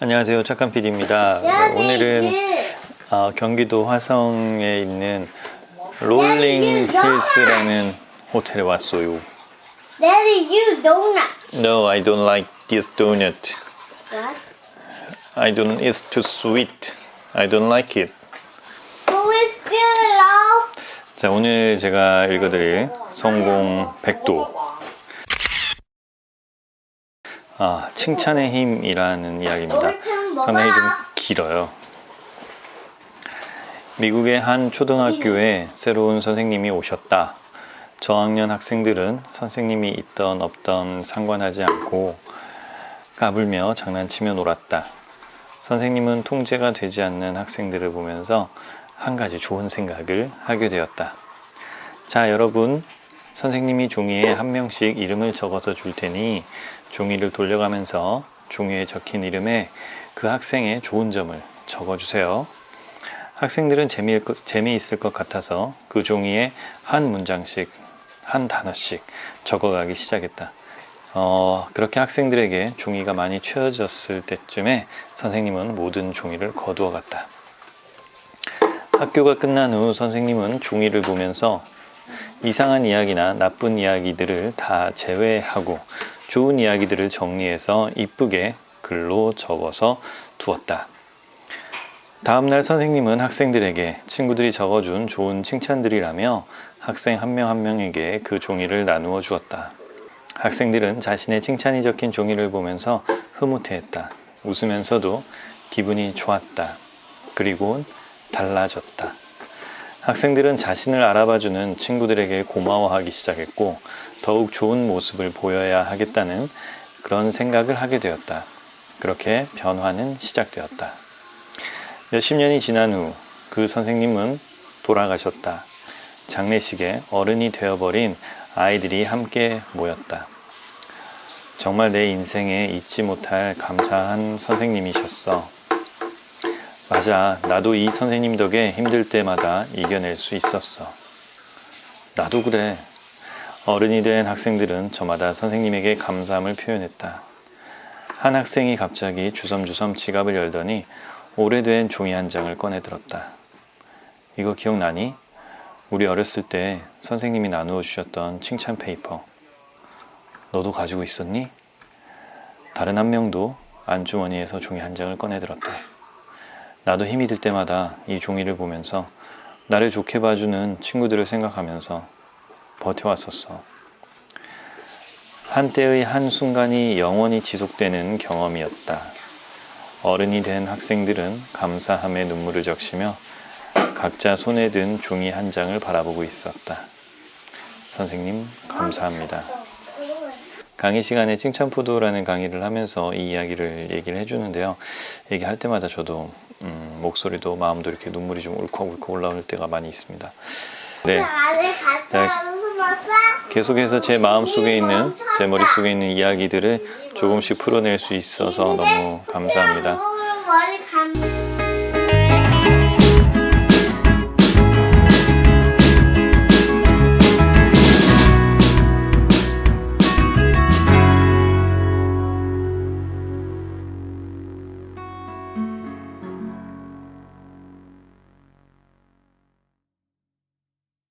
안녕하세요. 착한 PD입니다. 오늘은 어, 경기도 화성에 있는 롤링 힐스라는 호텔에 왔어요. Daddy, you donut. No, I don't like this donut. What? I don't. It's too sweet. I don't like it. Who is still low? 자, 오늘 제가 읽어드릴 성공 백도. 아, 칭찬의 힘이라는 이야기입니다. 상당히 좀 길어요. 미국의 한 초등학교에 새로운 선생님이 오셨다. 저학년 학생들은 선생님이 있던 없던 상관하지 않고 까불며 장난치며 놀았다. 선생님은 통제가 되지 않는 학생들을 보면서 한 가지 좋은 생각을 하게 되었다. 자, 여러분. 선생님이 종이에 한 명씩 이름을 적어서 줄 테니 종이를 돌려가면서 종이에 적힌 이름에 그 학생의 좋은 점을 적어주세요. 학생들은 재미있을 것 같아서 그 종이에 한 문장씩, 한 단어씩 적어가기 시작했다. 어, 그렇게 학생들에게 종이가 많이 채워졌을 때쯤에 선생님은 모든 종이를 거두어 갔다. 학교가 끝난 후 선생님은 종이를 보면서 이상한 이야기나 나쁜 이야기들을 다 제외하고 좋은 이야기들을 정리해서 이쁘게 글로 적어서 두었다. 다음날 선생님은 학생들에게 친구들이 적어준 좋은 칭찬들이라며 학생 한 명 한 명에게 그 종이를 나누어 주었다. 학생들은 자신의 칭찬이 적힌 종이를 보면서 흐뭇해했다. 웃으면서도 기분이 좋았다. 그리고 달라졌다. 학생들은 자신을 알아봐주는 친구들에게 고마워하기 시작했고 더욱 좋은 모습을 보여야 하겠다는 그런 생각을 하게 되었다. 그렇게 변화는 시작되었다. 몇십 년이 지난 후 그 선생님은 돌아가셨다. 장례식에 어른이 되어버린 아이들이 함께 모였다. 정말 내 인생에 잊지 못할 감사한 선생님이셨어. 맞아. 나도 이 선생님 덕에 힘들 때마다 이겨낼 수 있었어. 나도 그래. 어른이 된 학생들은 저마다 선생님에게 감사함을 표현했다. 한 학생이 갑자기 주섬주섬 지갑을 열더니 오래된 종이 한 장을 꺼내 들었다. 이거 기억나니? 우리 어렸을 때 선생님이 나누어 주셨던 칭찬 페이퍼. 너도 가지고 있었니? 다른 한 명도 안주머니에서 종이 한 장을 꺼내 들었다. 나도 힘이 들 때마다 이 종이를 보면서 나를 좋게 봐주는 친구들을 생각하면서 버텨왔었어. 한때의 한순간이 영원히 지속되는 경험이었다. 어른이 된 학생들은 감사함에 눈물을 적시며 각자 손에 든 종이 한 장을 바라보고 있었다. 선생님, 감사합니다. 강의 시간에 칭찬포도라는 강의를 하면서 이 이야기를 얘기를 해주는데요. 얘기할 때마다 저도 음, 목소리도 마음도 이렇게 눈물이 좀 울컥울컥 올라올 때가 많이 있습니다. 네, 숨었어? 계속해서 제 마음속에 있는 제 머릿속에 있는 이야기들을 조금씩 풀어낼 수 있어서 너무 감사합니다.